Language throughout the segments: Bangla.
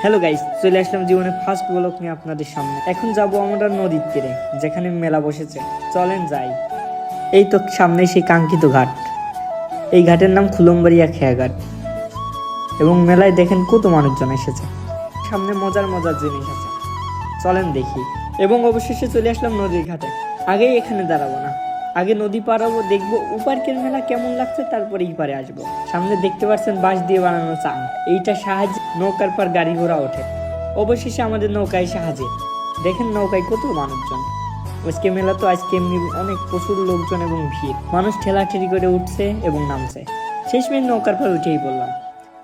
হ্যালো গাইস চলে আসলাম জীবনে ফার্স্ট ব্লক নিয়ে আপনাদের সামনে। এখন যাব আমরা নদীর তীরে, যেখানে মেলা বসেছে। চলেন যাই। এই তো সামনে সেই কাঙ্ক্ষিত ঘাট। এই ঘাটের নাম খুলম্বাড়িয়া খেয়াঘাট। এবং মেলায় দেখেন কত মানুষজন এসেছে। সামনে মজার মজার জিনিস আছে। চলেন দেখি। এবং অবশেষে চলে আসলাম নদীর ঘাটে। আগেই এখানে দাঁড়াবো না। আগে নদী পারাবো দেখব উপার্কের মেলা কেমন লাগছে, তারপরে এই পারে আসব। সামনে দেখতে পাচ্ছেন বাঁশ দিয়ে বানানো চাং। এইটা সাহায্যে নৌকার পর গাড়ি ঘোড়া ওঠে। অবশেষে আমাদের নৌকায় সাহায্যে। দেখেন নৌকায় কত মানুষজন। আজকে মেলা তো আজকে এমনি অনেক প্রচুর লোকজন এবং ভিড়। মানুষ ঠেলাঠেলি করে উঠছে এবং নামছে। শেষমেশ নৌকার পর উঠেই বললাম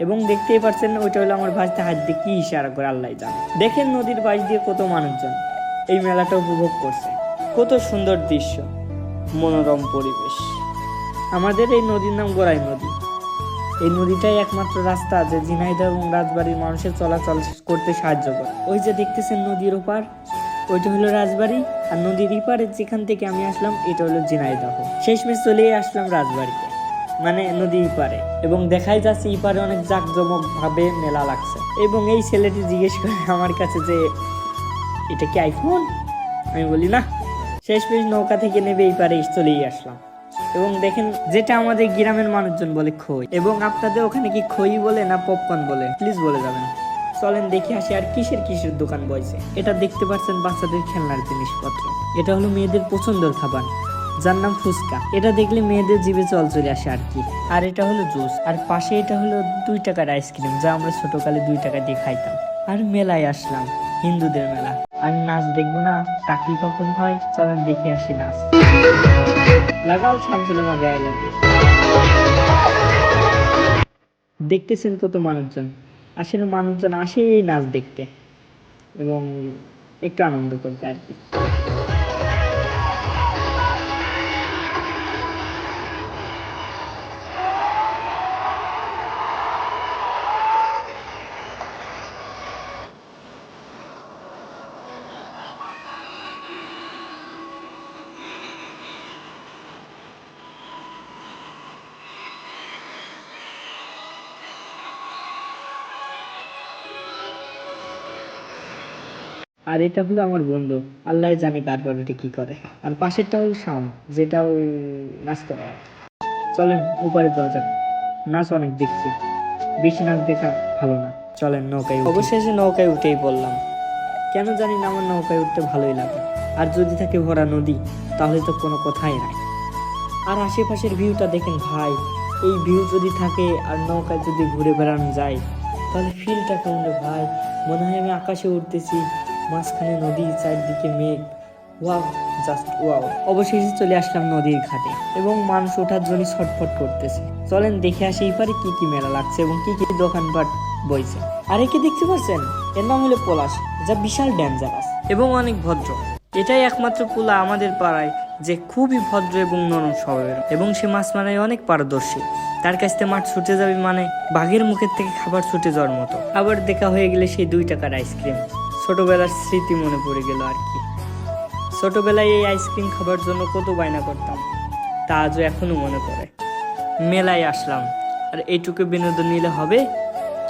এবং দেখতেই পাচ্ছেন ওইটা হলো আমার ভাজতে হাত দিয়ে কি ইশারা করে আল্লাহ জানে। দেখেন নদীর পাশ দিয়ে কত মানুষজন। এই মেলাটা উপভোগ করছে। কত সুন্দর দৃশ্য। মনোরম পরিবেশ। আমাদের এই নদীর নাম গোড়াই নদী। এই নদীটাই একমাত্র রাস্তা যে ঝিনাইদহ এবং রাজবাড়ির মানুষের চলাচল করতে সাহায্য করে। ওই যে দেখতেছেন নদীর ওপার, ওইটা হলো রাজবাড়ি, আর নদীর ইপারে যেখান থেকে আমি আসলাম, এটা হলো ঝিনাইদহ। শেষমেশ চলেই আসলাম রাজবাড়িতে মানে নদী ইপারে এবং দেখাই যাচ্ছে ইপারে অনেক জাঁকজমকভাবে মেলা লাগছে। এবং এই ছেলেটি জিজ্ঞেস করে আমার কাছে যে, এটা কি আইফোন? আমি বলি, না। শেষমেশ নৌকা থেকে নেবে এই পারে চলেই আসলাম। এবং দেখেন, যেটা আমাদের গ্রামের মানুষজন বলে খই, এবং আপনাদের ওখানে কি খই বলে না পপকর্ন বলে? প্লিজ বলে যাবেন। চলেন দেখে আসি আর কিসের কিসের দোকান বইছে। এটা দেখতে পাচ্ছেন বাচ্চাদের খেলনার জিনিসপত্র। এটা হলো মেয়েদের পছন্দের খাবার, যার নাম ফুচকা। এটা দেখলে মেয়েদের জিভে চল চলে আসে আর কি। আর এটা হলো জুস। আর পাশে এটা হলো দুই টাকার আইসক্রিম যা আমরা ছোটকালে দুই টাকা দিয়ে খাইতাম। আর মেলায় আসলাম, হিন্দুদের মেলা। আমি নাচ দেখব না, চাকরি কখন হয়, চলেন দেখে আসি নাচ। লাগাও শামসুল মজা লাগে দেখতেছেন কত মানুষজন। আসলে মানুষজন আসে নাচ দেখতে। এবং একটু আনন্দ করতে আর কি। আর এটা হলো আমার বন্ধু। আল্লাহ জানে তারপর এটা কি করে। আর পাশেরটা হলো শাম যেটা ওই নাচতে পারে। চলেন উপরে যাওয়া যাক নাচ অনেক দেখছি। বেশি নাচ দেখা ভালো না। চলেন নৌকায় অবশেষে নৌকায় উঠেই বললাম, কেন জানি না আমার নৌকায় উঠতে ভালোই লাগে। আর যদি থাকে ভরা নদী, তাহলে তো কোনো কথাই নাই। আর আশেপাশের ভিউটা দেখেন ভাই, এই ভিউ যদি থাকে আর নৌকায় যদি ঘুরে বেড়ানো যায়, তাহলে ফিলটা কেমন ভাই? মনে হয় আমি আকাশে উঠতেছি মাঝখানে নদী চারদিকে মেঘ। Wow just wow. অবশেষে চলে আসলাম নদীর ঘাটে এবং মানুষ ওঠার জন্য ছটফট করতেছে। চলেন দেখে আসি পারে কি কি মেলা লাগছে এবং কি কি দোকানপাট বইছে। আর একে দেখতে পাচ্ছেন? এর নাম হলো পলাশ, যা বিশাল ডেঞ্জারাস এবং অনেক ভদ্র। এটাই একমাত্র পোলা আমাদের পাড়ায়, যে খুবই ভদ্র এবং নরম স্বভাবের। এবং সে মাছ মারায় অনেক পারদর্শী। তার কাছ থেকে মাছ ছুটে যাবে মানে বাঘের মুখের থেকে খাবার ছুটে যাওয়ার মতো। আবার দেখা হয়ে গেলে সেই দুই টাকার আইসক্রিম ছোটবেলার স্মৃতি মনে পড়ে গেল আর কি। ছোটবেলায় এই আইসক্রিম খাবার জন্য কত বায়না করতাম, তা আজও এখনও মনে পড়ে। মেলায় আসলাম, আর এইটুকু বিনোদন নিলে হবে?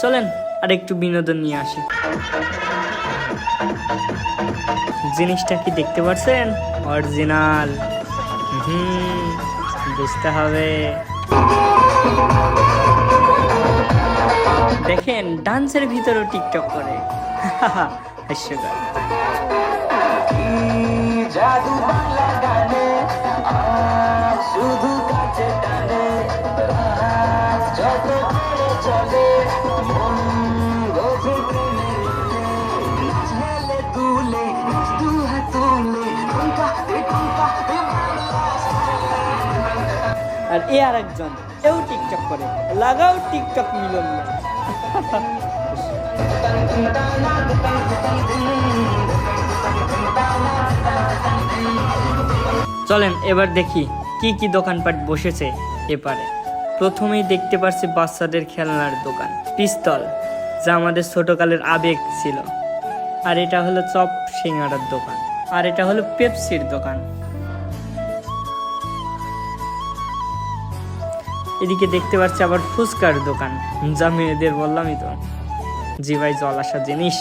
চলেন, আর একটু বিনোদন নিয়ে আসি। জিনিসটা কি দেখতে পাচ্ছেন অরিজিনাল। হুম, বুঝতে হবে। দেখেন, ডান্সের ভিতরেও টিকটক করে। হাস্যকর। জাদু বাংলা তুলে আর এ আর একজন এও টিকটক করে লাগাও টিকটক মিলন। চলেন, এবার দেখি কি কি দোকানপাট বসেছে এপারে। প্রথমেই দেখতে পারছি বাচ্চাদের খেলনার দোকান। পিস্তল, যা আমাদের ছোটকালের আবেগ ছিল। আর এটা হলো চপ সিঙ্গারার দোকান। আর এটা হলো পেপসির দোকান। এদিকে দেখতে পাচ্ছি আবার ফুচকার দোকান, যা মেয়েদের বললামই তো। জিভাই জল আসা জিনিস।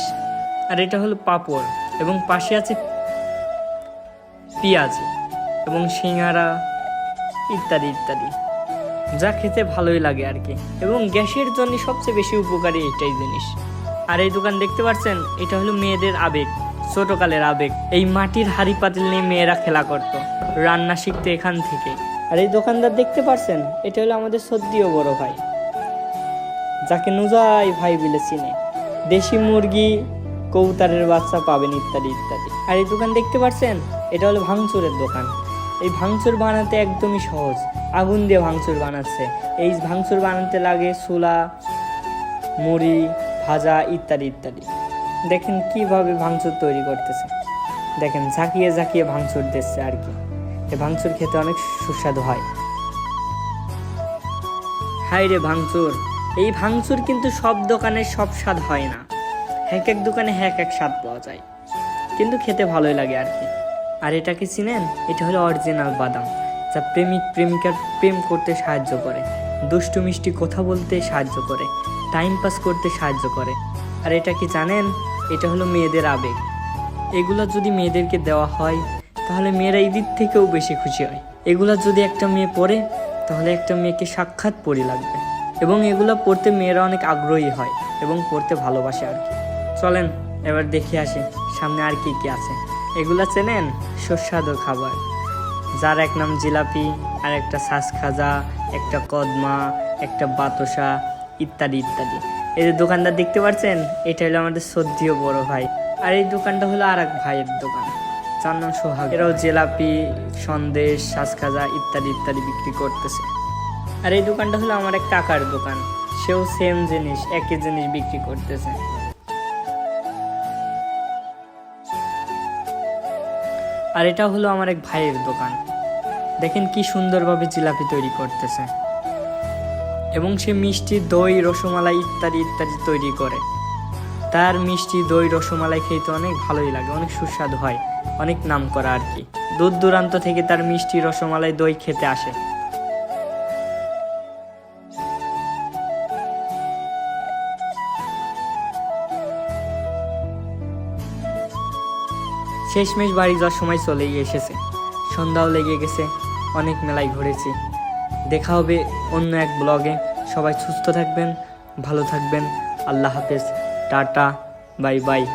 আর এটা হলো পাঁপড়, এবং পাশে আছে পেঁয়াজি, এবং সিঙ্গারা, ইত্যাদি ইত্যাদি। যা খেতে ভালোই লাগে আর কি। এবং গ্যাসের জন্য সবচেয়ে বেশি উপকারী এটাই জিনিস। আর এই দোকান দেখতে পাচ্ছেন এটা হলো মেয়েদের আবেগ, ছোটকালের আবেগ। এই মাটির হাড়ি পাতিল নিয়ে মেয়েরা খেলা করত, রান্না শিখতে এখান থেকে। আর এই দোকানদার দেখতে পাচ্ছেন এটা হলো আমাদের সদ্যীয় বড় ভাই, যাকে নুজাই ভাই বলে চিনে। দেশি মুরগি, কবুতরের বাচ্চা পাবেন ইত্যাদি ইত্যাদি। আর এই দোকান দেখতে পাচ্ছেন? এটা হলো ভাঙচুরের দোকান। এই ভাঙচুর বানাতে একদমই সহজ। আগুন দিয়ে ভাঙচুর বানাচ্ছে। এই ভাঙচুর বানাতে লাগে চুলা, মুড়ি, ভাজা ইত্যাদি ইত্যাদি। দেখেন কীভাবে ভাঙচুর তৈরি করতেছে। দেখেন, ঝাঁকিয়ে ঝাঁকিয়ে ভাঙচুর দিচ্ছে আর কি। এই ভাঙচুর খেতে অনেক সুস্বাদু হয়। হাই রে ভাঙচুর! এই ভাঙচুর কিন্তু সব দোকানে সব স্বাদ হয় না। এক এক দোকানে এক এক স্বাদ পাওয়া যায়। কিন্তু খেতে ভালোই লাগে আর কি। আর এটাকে চিনেন? এটা হলো অরিজিনাল বাদাম, যা প্রেমিক প্রেমিকার প্রেম করতে সাহায্য করে, দুষ্টু মিষ্টি কথা বলতে সাহায্য করে টাইম পাস করতে সাহায্য করে। আর এটা কি জানেন? এটা হলো মেয়েদের আবেগ। এগুলো যদি মেয়েদেরকে দেওয়া হয়, তাহলে মেয়েরা ঈদের থেকেও বেশি খুশি হয়। এগুলো যদি একটা মেয়ে পড়ে, তাহলে একটা মেয়েকে সাক্ষাৎ পড়ি লাগবে। এবং এগুলো পড়তে মেয়েরা অনেক আগ্রহী হয় এবং পড়তে ভালোবাসে আর কি। চলেন, এবার দেখে আসি সামনে আর কি কি আছে। এগুলা চেনেন? সুস্বাদু খাবার। যার এক নাম জিলাপি, আর একটা শ্বাস খাজা, একটা কদমা, একটা বাতসা, ইত্যাদি ইত্যাদি। এই যে দোকানদার দেখতে পাচ্ছেন এটা হলো আমাদের সদ্যীয় বড় ভাই। আর এই দোকানটা হলো আর এক ভাইয়ের দোকান। যার নাম সোহাগ। এরাও জিলাপি, সন্দেশ শ্বাস খাজা ইত্যাদি ইত্যাদি বিক্রি করতেছে। আর এই দোকানটা হলো আমার এক কাকার দোকান। সেও সেম জিনিস, একই জিনিস বিক্রি করতেছে। আর এটা হলো আমার এক ভাইয়ের দোকান। দেখেন কি সুন্দরভাবে জিলাপি তৈরি করতেছে। এবং সে মিষ্টি দই, রসমালাই ইত্যাদি ইত্যাদি তৈরি করে। তার মিষ্টি দই, রসমালাই খেতে অনেক ভালোই লাগে, অনেক সুস্বাদু হয়, অনেক নাম করা আর কি। দূর দূরান্ত থেকে তার মিষ্টি, রসমালাই, দই খেতে আসে। শেষমেশ বাড়ি যাওয়ার সময় চলেই এসেছে। সন্ধ্যাও লেগে গেছে, অনেক মেলায় ঘুরেছি। দেখা হবে অন্য এক ব্লগে। সবাই সুস্থ থাকবেন, ভালো থাকবেন। আল্লাহ হাফেজ। Tata, bye bye.